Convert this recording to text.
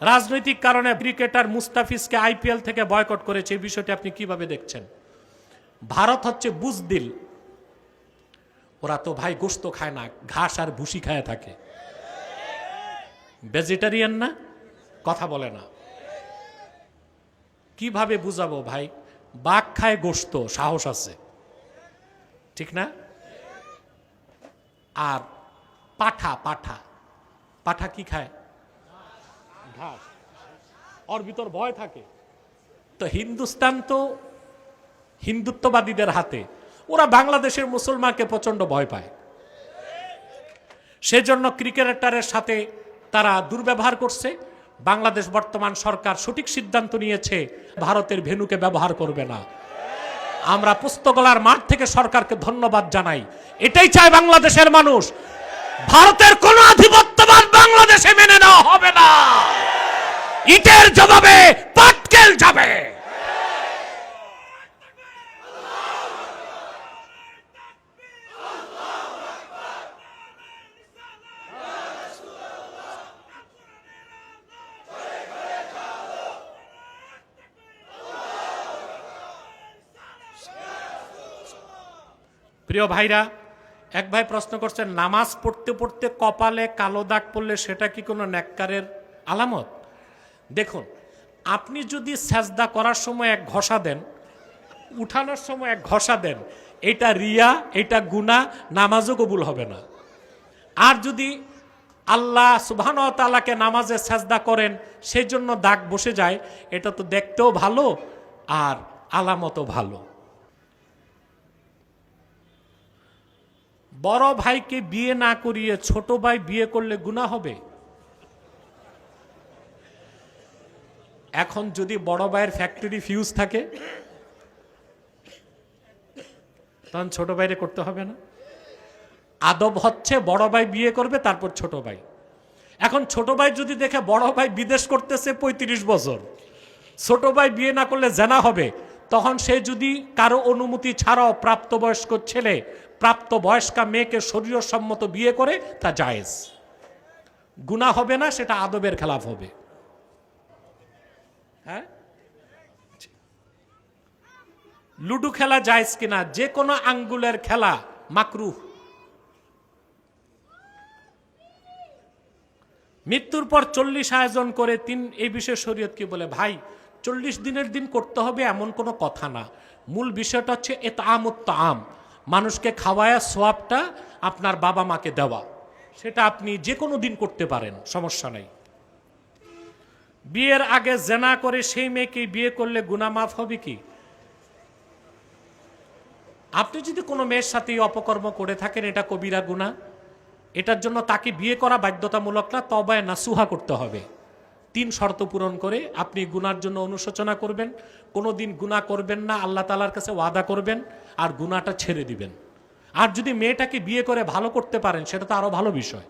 রাজনৈতিক কারণে ক্রিকেটার মুস্তাফিজকে আইপিএল থেকে বয়কট করেছে। এই বিষয়টি আপনি কীভাবে দেখছেন? ভারত হচ্ছে বুজদিল। ওরা তো ভাই গোস্ত খায় না, ঘাস আর ভুসি খায় থাকে। ভেজিটেরিয়ান না? কথা বলে না। কীভাবে বুঝাবো ভাই? বাঘ খায় গোস্ত, সাহস আছে। ঠিক না? আর পাঠা পাঠা। পাঠা কি খায়? ঘাস। ওর ভিতর ভয় থাকে। তো হিন্দুস্তান তো হিন্দুত্ববাদীদের হাতে। ওরা বাংলাদেশের মুসলমানকে প্রচণ্ড ভয় পায়। সেজন্য ক্রিকেটারের সাথে তারা দুর্ব্যবহার করছে। বাংলাদেশ বর্তমান সরকার সঠিক সিদ্ধান্ত নিয়েছে, ভারতের ভেনুকে ব্যবহার করবে না। আমরা পুস্তকলার মাঠ থেকে সরকারকে ধন্যবাদ জানাই। এটাই চায় বাংলাদেশের মানুষ। ভারতের কোন আধিপত্যবাদ বাংলাদেশে মেনে নেওয়া হবে না। ইটের জবাবে পাটকেল যাবে। প্রিয় ভাইরা, এক ভাই প্রশ্ন করছেন, নামাজ পড়তে পড়তে কপালে কালো দাগ পড়লে সেটা কি কোনো ন্যাক্কারের আলামত? দেখুন, আপনি যদি সেজদা করার সময় এক ঘষা দেন, উঠানোর সময় এক ঘষা দেন, এটা রিয়া, এটা গুণা নামাজও কবুল হবে না। আর যদি আল্লাহ সুবহান তালাকে নামাজে সেজদা করেন সেই জন্য দাগ বসে যায়, এটা তো দেখতেও ভালো আর আলামতও ভালো। বড় ভাইকে বিয়ে না করিয়ে ছোট ভাই বিয়ে করলে গুণা হবে? এখন যদি বড় ভাইয়ের ফ্যাক্টরি ফিউজ থাকে, তখন ছোট ভাইরে করতে হবে না। আদব হচ্ছে বড় ভাই বিয়ে করবে, তারপর ছোট ভাই। এখন ছোট ভাই যদি দেখে বড় ভাই বিদেশ করতেছে পঁয়ত্রিশ বছর, ছোট ভাই বিয়ে না করলে জানা হবে, তখন সে যদি কারও অনুমতি ছাড়াও প্রাপ্তবয়স্ক ছেলে প্রাপ্ত বয়স্কা মেয়েকে শরীরসম্মত বিয়ে করে, তা জায়েজ। গুণা হবে না, সেটা আদবের খেলাফ হবে। হ্যাঁ? লুডু খেলা জায়েজ কিনা? যে কোনো আঙ্গুলের খেলা মাকরুহ। মৃত্যুর পর চল্লিশ আয়োজন করে তিন, এই বিষয়ে শরীয়ত কি বলে? ভাই, চল্লিশ দিনের দিন করতে হবে এমন কোনো কথা না। মূল বিষয়টা হচ্ছে এ আমত্ত আম মানুষকে খাওয়ায়া সোয়াবটা আপনার বাবা মাকে দেওয়া। সেটা আপনি যে কোনো দিন করতে পারেন, সমস্যা নেই। বিয়ের আগে জেনা করে সেই মেয়েকে বিয়ে করলে গুনা মাফ হবে কি? আপনি যদি কোনো মেয়ের সাথে অপকর্ম করে থাকেন, এটা কবিরা গুণা এটার জন্য তাকে বিয়ে করা বাধ্যতামূলক না, তবায় নাসুহা করতে হবে। তিন শর্ত পূরণ করে আপনি গুনার জন্য অনুশোচনা করবেন। কোনো দিন গুণা করবেন না, আল্লাহ তালার কাছে ওয়াদা করবেন আর গুনাটা ছেড়ে দিবেন। আর যদি মেয়েটাকে বিয়ে করে ভালো করতে পারেন, সেটা তো আরও ভালো বিষয়।